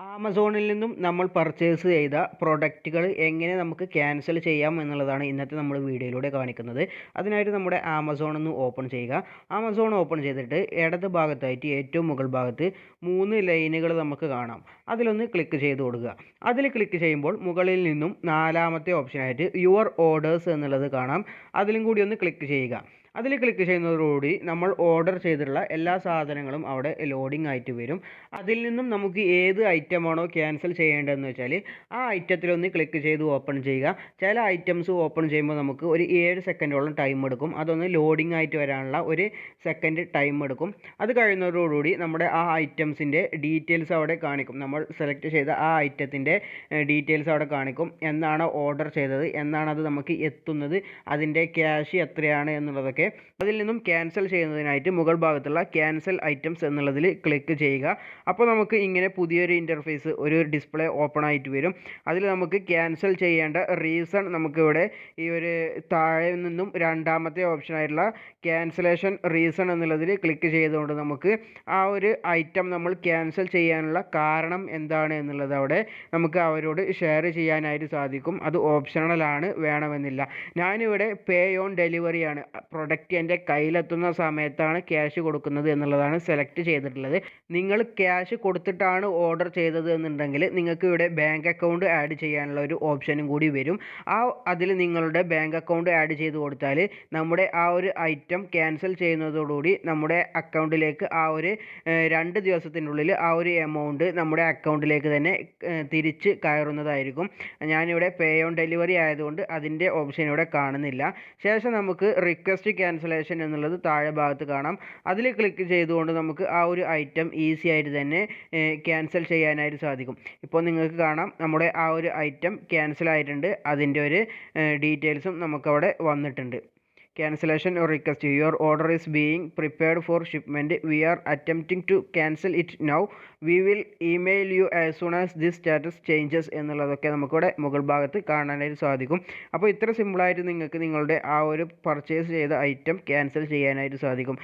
ആമസോണിൽ നിന്നും നമ്മൾ പർച്ചേസ് ചെയ്ത പ്രൊഡക്റ്റുകൾ എങ്ങനെ നമുക്ക് ക്യാൻസൽ ചെയ്യാം എന്നുള്ളതാണ് ഇന്നത്തെ നമ്മൾ വീഡിയോയിലൂടെ കാണിക്കുന്നത്. അതിനായിട്ട് നമ്മുടെ ആമസോൺ ഒന്ന് ഓപ്പൺ ചെയ്യുക. ആമസോൺ ഓപ്പൺ ചെയ്തിട്ട് ഇടത് ഭാഗത്തായിട്ട് ഏറ്റവും മുകൾ ഭാഗത്ത് മൂന്ന് ലൈനുകൾ നമുക്ക് കാണാം. അതിലൊന്ന് ക്ലിക്ക് ചെയ്ത് കൊടുക്കുക. അതിൽ ക്ലിക്ക് ചെയ്യുമ്പോൾ മുകളിൽ നിന്നും നാലാമത്തെ ഓപ്ഷനായിട്ട് യുവർ ഓർഡേഴ്സ് എന്നുള്ളത് കാണാം. അതിലും കൂടി ഒന്ന് ക്ലിക്ക് ചെയ്യുക. അതിൽ ക്ലിക്ക് ചെയ്യുന്നതോടുകൂടി നമ്മൾ ഓർഡർ ചെയ്തിട്ടുള്ള എല്ലാ സാധനങ്ങളും അവിടെ ലോഡിംഗ് ആയിട്ട് വരും. അതിൽ നിന്നും നമുക്ക് ഏത് ഐറ്റമാണോ ക്യാൻസൽ ചെയ്യേണ്ടതെന്ന് വെച്ചാൽ ആ ഐറ്റത്തിലൊന്ന് ക്ലിക്ക് ചെയ്ത് ഓപ്പൺ ചെയ്യുക. ചില ഐറ്റംസ് ഓപ്പൺ ചെയ്യുമ്പോൾ നമുക്ക് ഒരു ഏഴ് സെക്കൻഡോളം ടൈം എടുക്കും. അതൊന്ന് ലോഡിംഗ് ആയിട്ട് വരാനുള്ള ഒരു സെക്കൻഡ് ടൈം എടുക്കും. അത് കഴിയുന്നതോടുകൂടി നമ്മുടെ ആ ഐറ്റംസിന്റെ ഡീറ്റെയിൽസ് അവിടെ കാണിക്കും. നമ്മൾ സെലക്ട് ചെയ്ത ആ ഐറ്റത്തിന്റെ ഡീറ്റെയിൽസ് അവിടെ കാണിക്കും. എന്നാണ് ഓർഡർ ചെയ്തത്. എന്നാണ് അത് നമുക്ക് എത്തുന്നത്. അതിന്റെ ക്യാഷ് എത്രയാണ് എന്നുള്ളതൊക്കെ അതിൽ നിന്നും ക്യാൻസൽ ചെയ്യുന്നതിനായിട്ട് മുകൾ ഭാഗത്തുള്ള ക്യാൻസൽ ഐറ്റംസ് എന്നുള്ളതിൽ ക്ലിക്ക് ചെയ്യുക. അപ്പോൾ നമുക്ക് ഇങ്ങനെ പുതിയൊരു ഇന്റർഫേസ് ഒരു ഡിസ്പ്ലേ ഓപ്പൺ ആയിട്ട് വരും. അതിൽ നമുക്ക് ക്യാൻസൽ ചെയ്യേണ്ട റീസൺ നമുക്കിവിടെ ഈ ഒരു താഴെ നിന്നും രണ്ടാമത്തെ ഓപ്ഷനായിട്ടുള്ള ക്യാൻസലേഷൻ റീസൺ എന്നുള്ളതിൽ ക്ലിക്ക് ചെയ്തുകൊണ്ട് നമുക്ക് ആ ഒരു ഐറ്റം നമ്മൾ ക്യാൻസൽ ചെയ്യാനുള്ള കാരണം എന്താണ് എന്നുള്ളത് അവിടെ നമുക്ക് അവരോട് ഷെയർ ചെയ്യാനായിട്ട് സാധിക്കും. അത് ഓപ്ഷണലാണ് വേണമെന്നില്ല. ഞാനിവിടെ പേ ഓൺ ഡെലിവറിയാണ് പ്രൊഡക്റ്റ് എന്റെ കയ്യിലെത്തുന്ന സമയത്താണ് ക്യാഷ് കൊടുക്കുന്നത് എന്നുള്ളതാണ് സെലക്ട് ചെയ്തിട്ടുള്ളത്. നിങ്ങൾ ക്യാഷ് കൊടുത്തിട്ടാണ് ഓർഡർ ചെയ്തത് എന്നുണ്ടെങ്കിൽ നിങ്ങൾക്ക് ഇവിടെ ബാങ്ക് അക്കൗണ്ട് ആഡ് ചെയ്യാനുള്ള ഒരു ഓപ്ഷനും കൂടി വരും. ആ അതിൽ നിങ്ങളുടെ ബാങ്ക് അക്കൗണ്ട് ആഡ് ചെയ്ത് കൊടുത്താൽ നമ്മുടെ ആ ഒരു ഐറ്റം ക്യാൻസൽ ചെയ്യുന്നതോടുകൂടി നമ്മുടെ അക്കൗണ്ടിലേക്ക് ആ ഒരു രണ്ട് ദിവസത്തിനുള്ളിൽ ആ ഒരു എമൗണ്ട് നമ്മുടെ അക്കൗണ്ടിലേക്ക് തന്നെ തിരിച്ച് കയറുന്നതായിരിക്കും. ഞാനിവിടെ പേ ഓൺ ഡെലിവറി ആയതുകൊണ്ട് അതിന്റെ ഓപ്ഷൻ ഇവിടെ കാണുന്നില്ല. ശേഷം നമുക്ക് റിക്വസ്റ്റ് ക്യാൻസലേഷൻ എന്നുള്ളത് താഴെ ഭാഗത്ത് കാണാം. അതിൽ ക്ലിക്ക് ചെയ്തുകൊണ്ട് നമുക്ക് ആ ഒരു ഐറ്റം ഈസി ആയിട്ട് തന്നെ ക്യാൻസൽ ചെയ്യാനായിട്ട് സാധിക്കും. ഇപ്പോൾ നിങ്ങൾക്ക് കാണാം നമ്മുടെ ആ ഒരു ഐറ്റം ക്യാൻസൽ ആയിട്ടുണ്ട്. അതിന്റെ ഒരു ഡീറ്റെയിൽസും നമുക്കവിടെ വന്നിട്ടുണ്ട്. Cancellation or request your order is being prepared for shipment we are attempting to cancel it now we will email you as soon as this status changes എന്നുള്ളതൊക്കെ നമുക്കിവിടെ മുകൾ ഭാഗത്ത് കാണാനായിട്ട് സാധിക്കും അപ്പോൾ ഇത്ര സിമ്പിളായിട്ട് നിങ്ങൾക്ക് നിങ്ങളുടെ ആ ഒരു പർച്ചേസ് ചെയ്ത ഐറ്റം ക്യാൻസൽ ചെയ്യാനായിട്ട് സാധിക്കും